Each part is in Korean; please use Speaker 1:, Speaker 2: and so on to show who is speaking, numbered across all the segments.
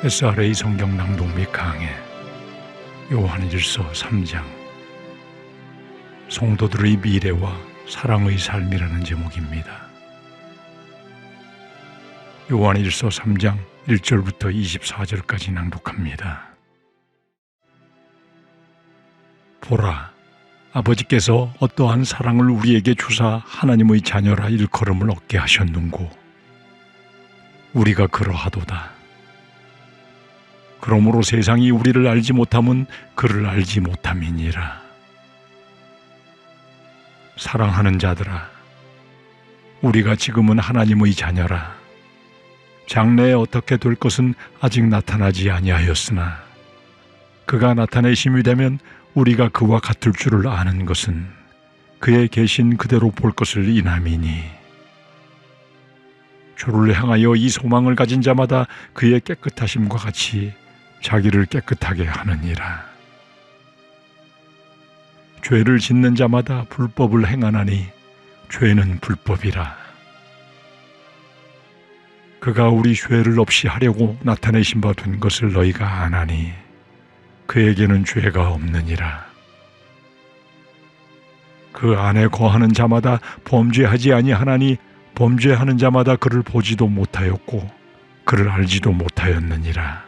Speaker 1: SRA 성경 낭독 및 강해 요한일서 3장 성도들의 미래와 사랑의 삶이라는 제목입니다. 요한일서 3장 1절부터 24절까지 낭독합니다. 보라, 아버지께서 어떠한 사랑을 우리에게 주사 하나님의 자녀라 일컬음을 얻게 하셨는고 우리가 그러하도다. 그러므로 세상이 우리를 알지 못함은 그를 알지 못함이니라. 사랑하는 자들아, 우리가 지금은 하나님의 자녀라. 장래에 어떻게 될 것은 아직 나타나지 아니하였으나 그가 나타내심이 되면 우리가 그와 같을 줄을 아는 것은 그의 계신 그대로 볼 것을 인함이니 주를 향하여 이 소망을 가진 자마다 그의 깨끗하심과 같이 자기를 깨끗하게 하느니라. 죄를 짓는 자마다 불법을 행하나니 죄는 불법이라. 그가 우리 죄를 없이 하려고 나타내신 바 된 것을 너희가 아나니 그에게는 죄가 없느니라. 그 안에 거하는 자마다 범죄하지 아니하나니 범죄하는 자마다 그를 보지도 못하였고 그를 알지도 못하였느니라.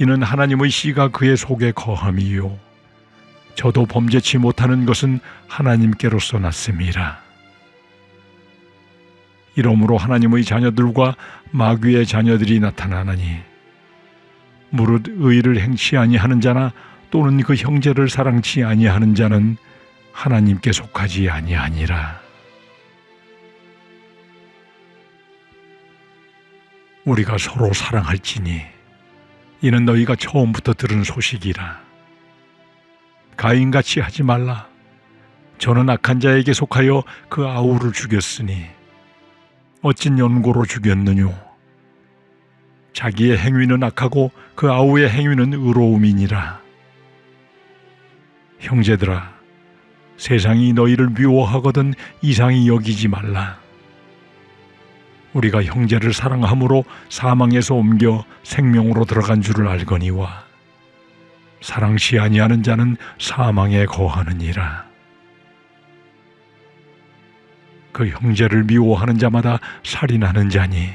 Speaker 1: 이는 하나님의 씨가 그의 속에 거함이요 저도 범죄치 못하는 것은 하나님께로서 났음이라. 이러므로 하나님의 자녀들과 마귀의 자녀들이 나타나나니 무릇 의를 행치 아니하는 자나 또는 그 형제를 사랑치 아니하는 자는 하나님께 속하지 아니하니라. 우리가 서로 사랑할지니 이는 너희가 처음부터 들은 소식이라. 가인같이 하지 말라. 저는 악한 자에게 속하여 그 아우를 죽였으니 어찐 연고로 죽였느뇨. 자기의 행위는 악하고 그 아우의 행위는 의로움이니라. 형제들아, 세상이 너희를 미워하거든 이상히 여기지 말라. 우리가 형제를 사랑함으로 사망에서 옮겨 생명으로 들어간 줄을 알거니와 사랑시 아니하는 자는 사망에 거하느니라. 그 형제를 미워하는 자마다 살인하는 자니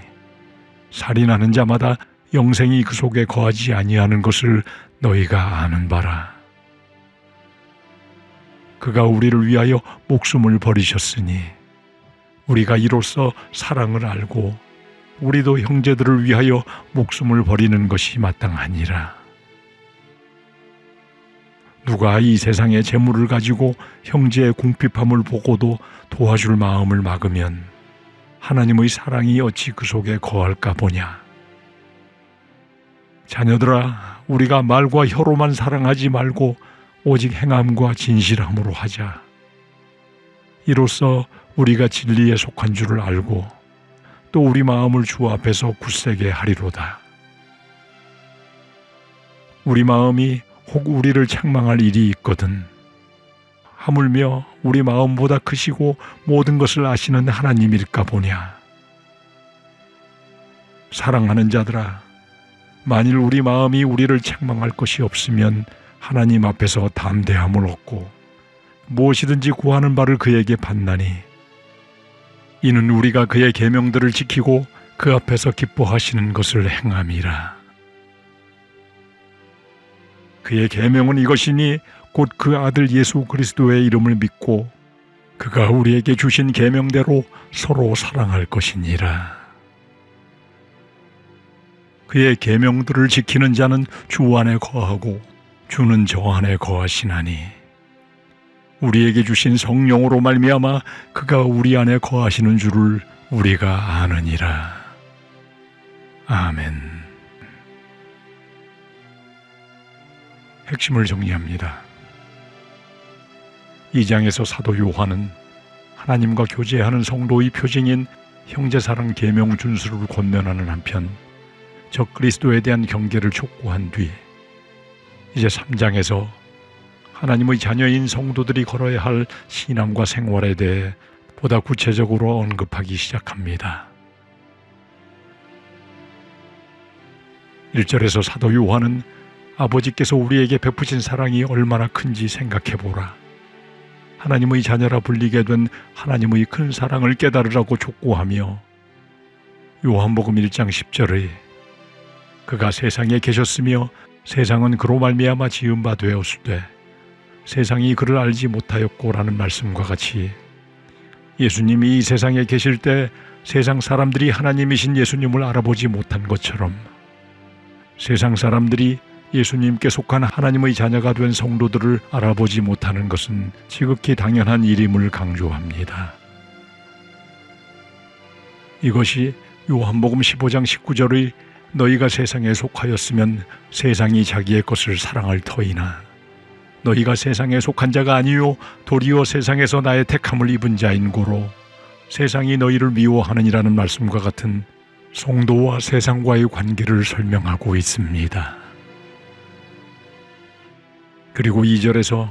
Speaker 1: 살인하는 자마다 영생이 그 속에 거하지 아니하는 것을 너희가 아는 바라. 그가 우리를 위하여 목숨을 버리셨으니 우리가 이로써 사랑을 알고 우리도 형제들을 위하여 목숨을 버리는 것이 마땅하니라. 누가 이 세상의 재물을 가지고 형제의 궁핍함을 보고도 도와줄 마음을 막으면 하나님의 사랑이 어찌 그 속에 거할까 보냐. 자녀들아, 우리가 말과 혀로만 사랑하지 말고 오직 행함과 진실함으로 하자. 이로써 우리가 진리에 속한 줄을 알고 또 우리 마음을 주 앞에서 굳세게 하리로다. 우리 마음이 혹 우리를 책망할 일이 있거든. 하물며 우리 마음보다 크시고 모든 것을 아시는 하나님일까 보냐. 사랑하는 자들아, 만일 우리 마음이 우리를 책망할 것이 없으면 하나님 앞에서 담대함을 얻고 무엇이든지 구하는 바를 그에게 받나니 이는 우리가 그의 계명들을 지키고 그 앞에서 기뻐하시는 것을 행함이라. 그의 계명은 이것이니 곧 그 아들 예수 그리스도의 이름을 믿고 그가 우리에게 주신 계명대로 서로 사랑할 것이니라. 그의 계명들을 지키는 자는 주 안에 거하고 주는 저 안에 거하시나니 우리에게 주신 성령으로 말미암아 그가 우리 안에 거하시는 줄을 우리가 아느니라. 아멘. 핵심을 정리합니다. 이 장에서 사도 요한은 하나님과 교제하는 성도의 표징인 형제사랑 계명 준수를 권면하는 한편 적 그리스도에 대한 경계를 촉구한 뒤 이제 3장에서 하나님의 자녀인 성도들이 걸어야 할 신앙과 생활에 대해 보다 구체적으로 언급하기 시작합니다. 1절에서 사도 요한은 아버지께서 우리에게 베푸신 사랑이 얼마나 큰지 생각해 보라. 하나님의 자녀라 불리게 된 하나님의 큰 사랑을 깨달으라고 촉구하며 요한복음 1장 10절의 그가 세상에 계셨으며 세상은 그로 말미암아 지은 바 되었으되 세상이 그를 알지 못하였고라는 말씀과 같이 예수님이 이 세상에 계실 때 세상 사람들이 하나님이신 예수님을 알아보지 못한 것처럼 세상 사람들이 예수님께 속한 하나님의 자녀가 된 성도들을 알아보지 못하는 것은 지극히 당연한 일임을 강조합니다. 이것이 요한복음 15장 19절의 너희가 세상에 속하였으면 세상이 자기의 것을 사랑할 터이나 너희가 세상에 속한 자가 아니요 도리어 세상에서 나의 택함을 입은 자인 고로 세상이 너희를 미워하느니라는 말씀과 같은 성도와 세상과의 관계를 설명하고 있습니다. 그리고 2절에서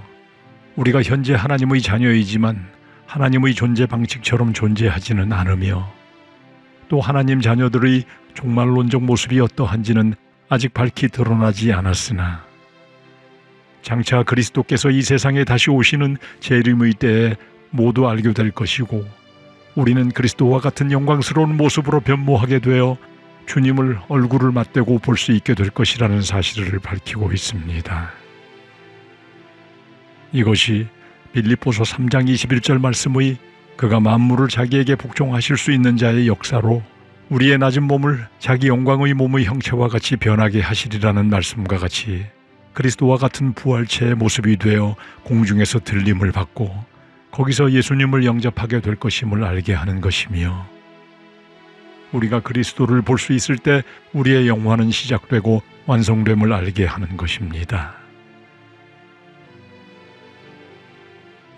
Speaker 1: 우리가 현재 하나님의 자녀이지만 하나님의 존재 방식처럼 존재하지는 않으며 또 하나님 자녀들의 종말론적 모습이 어떠한지는 아직 밝히 드러나지 않았으나 장차 그리스도께서 이 세상에 다시 오시는 재림의 때에 모두 알게 될 것이고 우리는 그리스도와 같은 영광스러운 모습으로 변모하게 되어 주님을 얼굴을 맞대고 볼 수 있게 될 것이라는 사실을 밝히고 있습니다. 이것이 빌립보서 3장 21절 말씀의 그가 만물을 자기에게 복종하실 수 있는 자의 역사로 우리의 낮은 몸을 자기 영광의 몸의 형체와 같이 변하게 하시리라는 말씀과 같이 그리스도와 같은 부활체의 모습이 되어 공중에서 들림을 받고 거기서 예수님을 영접하게 될 것임을 알게 하는 것이며 우리가 그리스도를 볼 수 있을 때 우리의 영화는 시작되고 완성됨을 알게 하는 것입니다.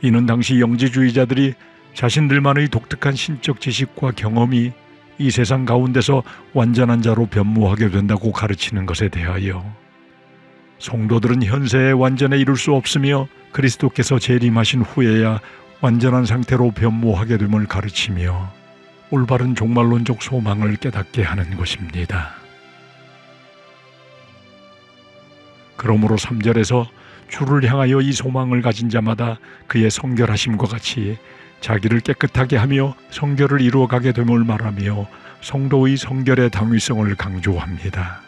Speaker 1: 이는 당시 영지주의자들이 자신들만의 독특한 신적 지식과 경험이 이 세상 가운데서 완전한 자로 변모하게 된다고 가르치는 것에 대하여 성도들은 현세의 완전에 이룰 수 없으며 그리스도께서 재림하신 후에야 완전한 상태로 변모하게 됨을 가르치며 올바른 종말론적 소망을 깨닫게 하는 것입니다. 그러므로 3절에서 주를 향하여 이 소망을 가진 자마다 그의 성결하심과 같이 자기를 깨끗하게 하며 성결을 이루어가게 됨을 말하며 성도의 성결의 당위성을 강조합니다.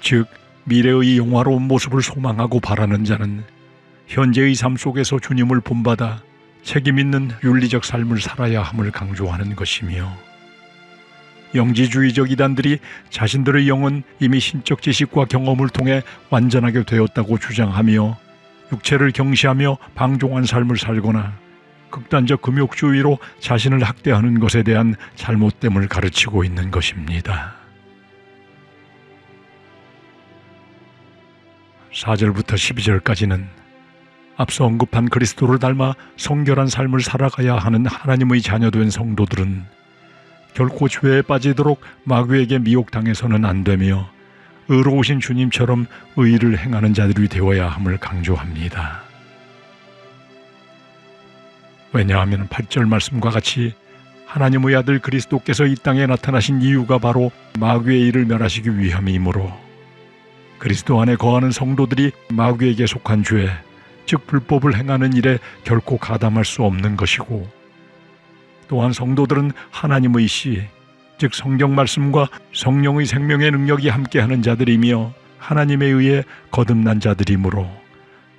Speaker 1: 즉 미래의 영화로운 모습을 소망하고 바라는 자는 현재의 삶 속에서 주님을 본받아 책임 있는 윤리적 삶을 살아야 함을 강조하는 것이며 영지주의적 이단들이 자신들의 영은 이미 신적 지식과 경험을 통해 완전하게 되었다고 주장하며 육체를 경시하며 방종한 삶을 살거나 극단적 금욕주의로 자신을 학대하는 것에 대한 잘못됨을 가르치고 있는 것입니다. 4절부터 12절까지는 앞서 언급한 그리스도를 닮아 성결한 삶을 살아가야 하는 하나님의 자녀된 성도들은 결코 죄에 빠지도록 마귀에게 미혹당해서는 안 되며 의로우신 주님처럼 의를 행하는 자들이 되어야 함을 강조합니다. 왜냐하면 8절 말씀과 같이 하나님의 아들 그리스도께서 이 땅에 나타나신 이유가 바로 마귀의 일을 멸하시기 위함이므로 그리스도 안에 거하는 성도들이 마귀에게 속한 죄, 즉 불법을 행하는 일에 결코 가담할 수 없는 것이고 또한 성도들은 하나님의 시, 즉 성경 말씀과 성령의 생명의 능력이 함께하는 자들이며 하나님에 의해 거듭난 자들이므로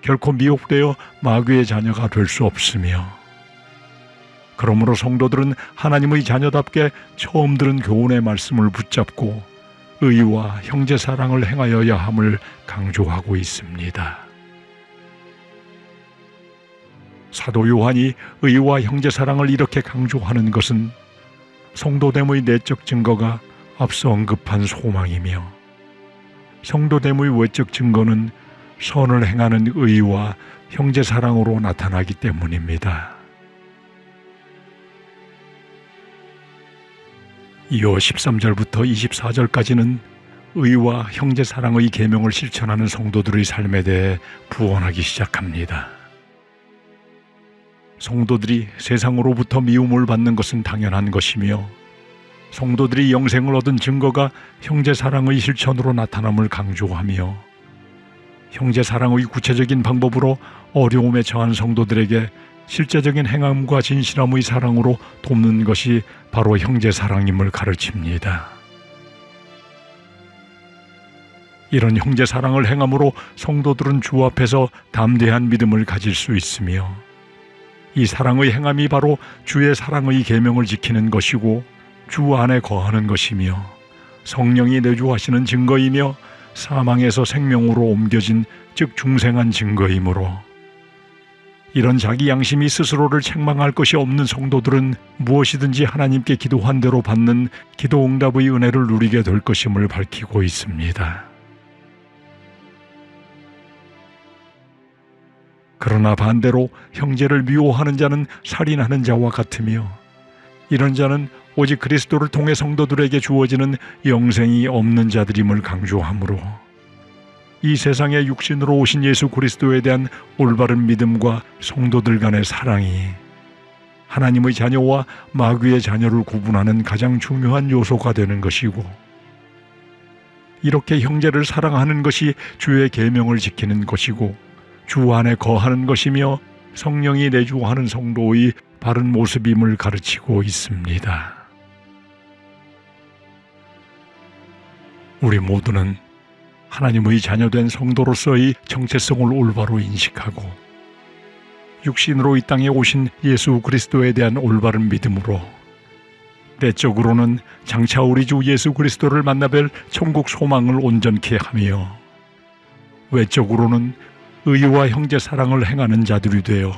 Speaker 1: 결코 미혹되어 마귀의 자녀가 될 수 없으며 그러므로 성도들은 하나님의 자녀답게 처음 들은 교훈의 말씀을 붙잡고 의와 형제 사랑을 행하여야 함을 강조하고 있습니다. 사도 요한이 의와 형제 사랑을 이렇게 강조하는 것은 성도됨의 내적 증거가 앞서 언급한 소망이며 성도됨의 외적 증거는 선을 행하는 의와 형제 사랑으로 나타나기 때문입니다. 이어 13절부터 24절까지는 의와 형제 사랑의 계명을 실천하는 성도들의 삶에 대해 부언하기 시작합니다. 성도들이 세상으로부터 미움을 받는 것은 당연한 것이며 성도들이 영생을 얻은 증거가 형제 사랑의 실천으로 나타남을 강조하며 형제 사랑의 구체적인 방법으로 어려움에 처한 성도들에게 실제적인 행함과 진실함의 사랑으로 돕는 것이 바로 형제 사랑임을 가르칩니다. 이런 형제 사랑을 행함으로 성도들은 주 앞에서 담대한 믿음을 가질 수 있으며 이 사랑의 행함이 바로 주의 사랑의 계명을 지키는 것이고 주 안에 거하는 것이며 성령이 내주하시는 증거이며 사망에서 생명으로 옮겨진 즉 중생한 증거이므로 이런 자기 양심이 스스로를 책망할 것이 없는 성도들은 무엇이든지 하나님께 기도한 대로 받는 기도 응답의 은혜를 누리게 될 것임을 밝히고 있습니다. 그러나 반대로 형제를 미워하는 자는 살인하는 자와 같으며 이런 자는 오직 그리스도를 통해 성도들에게 주어지는 영생이 없는 자들임을 강조하므로 이 세상에 육신으로 오신 예수 그리스도에 대한 올바른 믿음과 성도들 간의 사랑이 하나님의 자녀와 마귀의 자녀를 구분하는 가장 중요한 요소가 되는 것이고 이렇게 형제를 사랑하는 것이 주의 계명을 지키는 것이고 주 안에 거하는 것이며 성령이 내주하는 성도의 바른 모습임을 가르치고 있습니다. 우리 모두는 하나님의 자녀된 성도로서의 정체성을 올바로 인식하고 육신으로 이 땅에 오신 예수 그리스도에 대한 올바른 믿음으로 내적으로는 장차 우리 주 예수 그리스도를 만나뵐 천국 소망을 온전케 하며 외적으로는 의와 형제 사랑을 행하는 자들이 되어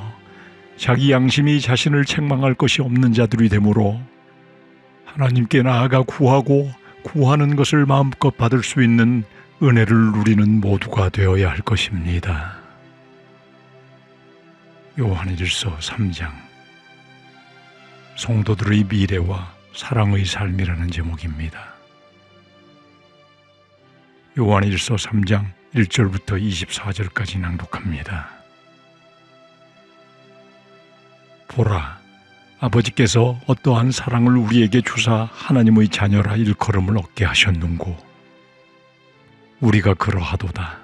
Speaker 1: 자기 양심이 자신을 책망할 것이 없는 자들이 되므로 하나님께 나아가 구하고 구하는 것을 마음껏 받을 수 있는 은혜를 누리는 모두가 되어야 할 것입니다. 요한일서 3장 성도들의 미래와 사랑의 삶이라는 제목입니다. 요한일서 3장 1절부터 24절까지 낭독합니다. 보라, 아버지께서 어떠한 사랑을 우리에게 주사 하나님의 자녀라 일컬음을 얻게 하셨는고 우리가 그러하도다.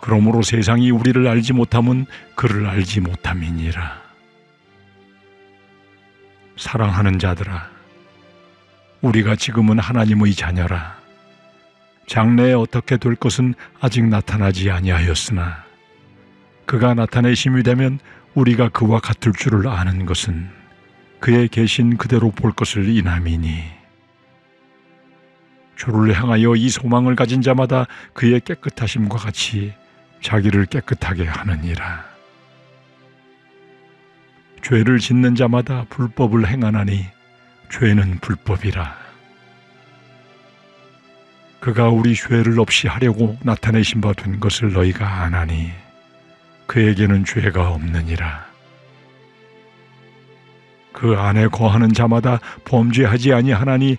Speaker 1: 그러므로 세상이 우리를 알지 못함은 그를 알지 못함이니라. 사랑하는 자들아, 우리가 지금은 하나님의 자녀라. 장래에 어떻게 될 것은 아직 나타나지 아니하였으나 그가 나타내심이 되면 우리가 그와 같을 줄을 아는 것은 그의 계신 그대로 볼 것을 인함이니 주를 향하여 이 소망을 가진 자마다 그의 깨끗하심과 같이 자기를 깨끗하게 하느니라. 죄를 짓는 자마다 불법을 행하나니 죄는 불법이라. 그가 우리 죄를 없이 하려고 나타내신 바 된 것을 너희가 아나니 그에게는 죄가 없느니라. 그 안에 거하는 자마다 범죄하지 아니하나니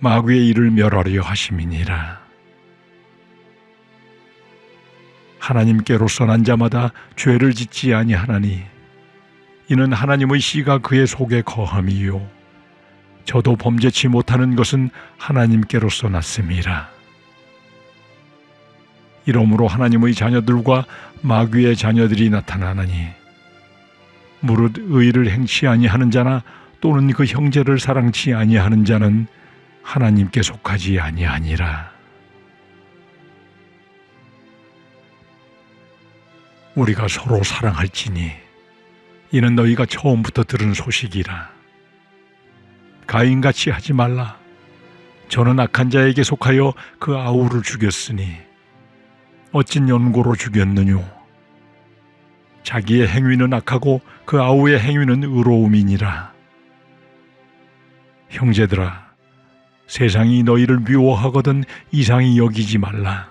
Speaker 1: 마귀의 일을 멸하려 하심이니라. 하나님께로서 난 자마다 죄를 짓지 아니하나니 이는 하나님의 씨가 그의 속에 거함이요 저도 범죄치 못하는 것은 하나님께로서 났음이라. 이러므로 하나님의 자녀들과 마귀의 자녀들이 나타나나니 무릇 의를 행치 아니하는 자나 또는 그 형제를 사랑치 아니하는 자는 하나님께 속하지 아니하니라. 우리가 서로 사랑할지니 이는 너희가 처음부터 들은 소식이라. 가인같이 하지 말라. 저는 악한 자에게 속하여 그 아우를 죽였으니 어찐 연고로 죽였느뇨. 자기의 행위는 악하고 그 아우의 행위는 의로움이니라. 형제들아, 세상이 너희를 미워하거든 이상히 여기지 말라.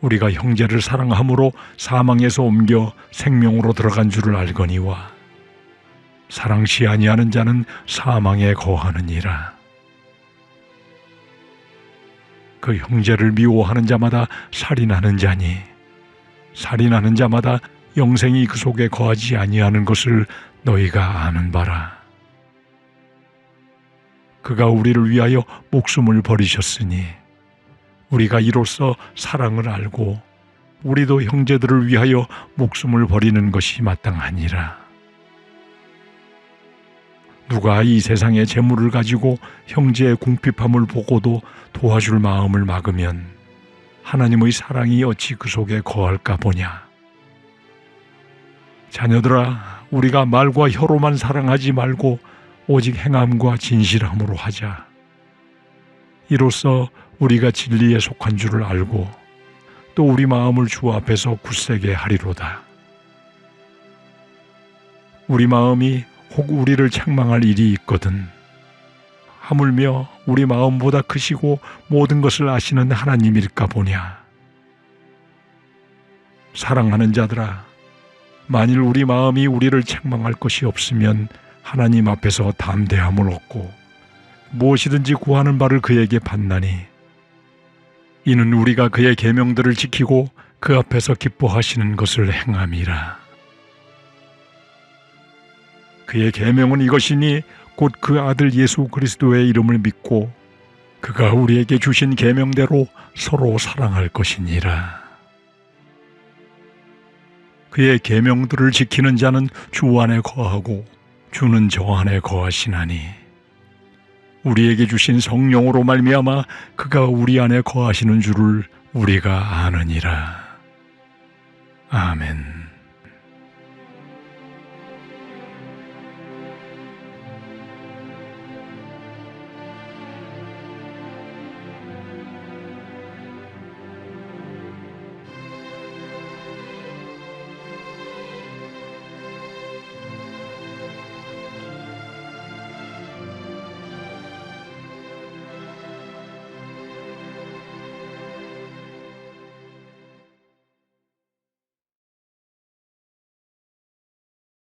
Speaker 1: 우리가 형제를 사랑함으로 사망에서 옮겨 생명으로 들어간 줄을 알거니와 사랑시 아니하는 자는 사망에 거하느니라. 그 형제를 미워하는 자마다 살인하는 자니 살인하는 자마다 영생이 그 속에 거하지 아니하는 것을 너희가 아는 바라. 그가 우리를 위하여 목숨을 버리셨으니 우리가 이로써 사랑을 알고 우리도 형제들을 위하여 목숨을 버리는 것이 마땅하니라. 누가 이 세상의 재물을 가지고 형제의 궁핍함을 보고도 도와줄 마음을 막으면 하나님의 사랑이 어찌 그 속에 거할까 보냐. 자녀들아, 우리가 말과 혀로만 사랑하지 말고 오직 행함과 진실함으로 하자. 이로써 우리가 진리에 속한 줄을 알고 또 우리 마음을 주 앞에서 굳세게 하리로다. 우리 마음이 혹 우리를 책망할 일이 있거든. 하물며 우리 마음보다 크시고 모든 것을 아시는 하나님일까 보냐. 사랑하는 자들아, 만일 우리 마음이 우리를 책망할 것이 없으면 하나님 앞에서 담대함을 얻고 무엇이든지 구하는 바를 그에게 받나니 이는 우리가 그의 계명들을 지키고 그 앞에서 기뻐하시는 것을 행함이라. 그의 계명은 이것이니 곧 그 아들 예수 그리스도의 이름을 믿고 그가 우리에게 주신 계명대로 서로 사랑할 것이니라. 그의 계명들을 지키는 자는 주 안에 거하고 주는 저 안에 거하시나니 우리에게 주신 성령으로 말미암아 그가 우리 안에 거하시는 줄을 우리가 아느니라. 아멘.